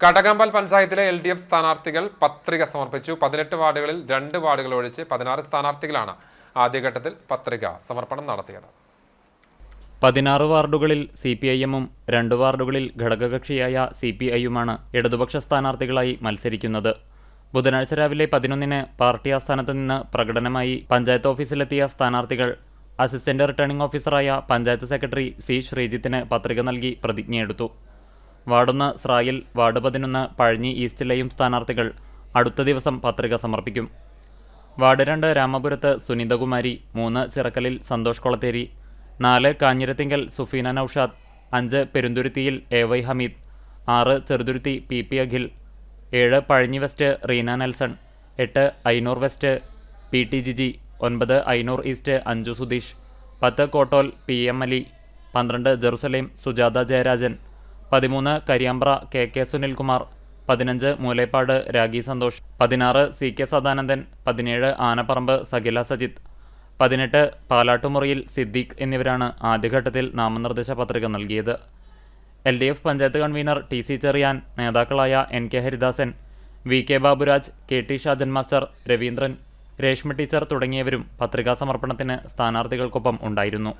കടകമ്പൽ പഞ്ചായത്തിലെ L D F സ്ഥാനാർത്ഥികൾ പത്രിക സമർപ്പിച്ചു. പതിനെട്ട് വാർഡുകളിൽ രണ്ട് വാർഡുകൾ ഒഴിച്ച് പതിനാറ് സ്ഥാനാർത്ഥികളാണ് ആദ്യഘട്ടത്തിൽ പത്രിക സമർപ്പണം നടത്തിയത്. പതിനാറ് വാർഡുകളിൽ സി പി ഐ എമ്മും രണ്ട് വാർഡുകളിൽ ഘടകകക്ഷിയായ സി പി ഐയുമാണ് ഇടതുപക്ഷ സ്ഥാനാർത്ഥികളായി മത്സരിക്കുന്നത്. ബുധനാഴ്ച രാവിലെ പതിനൊന്നിന് പാർട്ടി ആസ്ഥാനത്ത് നിന്ന് പ്രകടനമായി പഞ്ചായത്ത് ഓഫീസിലെത്തിയ സ്ഥാനാർത്ഥികൾ അസിസ്റ്റന്റ് റിട്ടേണിംഗ് ഓഫീസറായ പഞ്ചായത്ത് സെക്രട്ടറി സി ശ്രീജിത്തിന് പത്രിക നൽകി പ്രതിജ്ഞയെടുത്തു. വാർഡൊന്ന് സ്രായിൽ വാർഡ് പതിനൊന്ന് പഴഞ്ഞി ഈസ്റ്റിലെയും സ്ഥാനാർത്ഥികൾ അടുത്ത ദിവസം പത്രിക സമർപ്പിക്കും. വാർഡ് രണ്ട് രാമപുരത്ത് സുനിതകുമാരി മൂന്ന് ചിറക്കലിൽ സന്തോഷ് കൊളത്തേരി നാല് കാഞ്ഞിരത്തിങ്കൽ സുഫീന നൌഷാദ് അഞ്ച് പെരുന്തുരുത്തിയിൽ എ വൈ ഹമീദ് ആറ് ചെറുതുരുത്തി പി പി അഖിൽ ഏഴ് പഴഞ്ഞി വെസ്റ്റ് റീന നെൽസൺ എട്ട് Ainoor west P T Jiji ഒൻപത് ഐനൂർ ഈസ്റ്റ് അഞ്ജു സുധീഷ് പത്ത് കോട്ടോൽ പി എം അലി പന്ത്രണ്ട് ജെറുസലേം സുജാത ജയരാജൻ പതിമൂന്ന് കരിയാമ്പ്ര കെ കെ സുനിൽകുമാർ പതിനഞ്ച് മൂലേപ്പാട് രാഗി സന്തോഷ് പതിനാറ് സി കെ സദാനന്ദൻ പതിനേഴ് ആനപ്പറമ്പ് സകില സജിത്ത് പതിനെട്ട് പാലാട്ടുമുറിയിൽ സിദ്ദീഖ് എന്നിവരാണ് ആദ്യഘട്ടത്തിൽ നാമനിർദ്ദേശ പത്രിക നൽകിയത്. L D F panchayat convener T C Cheriyan നേതാക്കളായ N K Haridasan V K Baburaj K T Shajan master Raveendran Reshma teacher തുടങ്ങിയവരും പത്രികാ സമർപ്പണത്തിന് സ്ഥാനാർത്ഥികൾക്കൊപ്പം ഉണ്ടായിരുന്നു.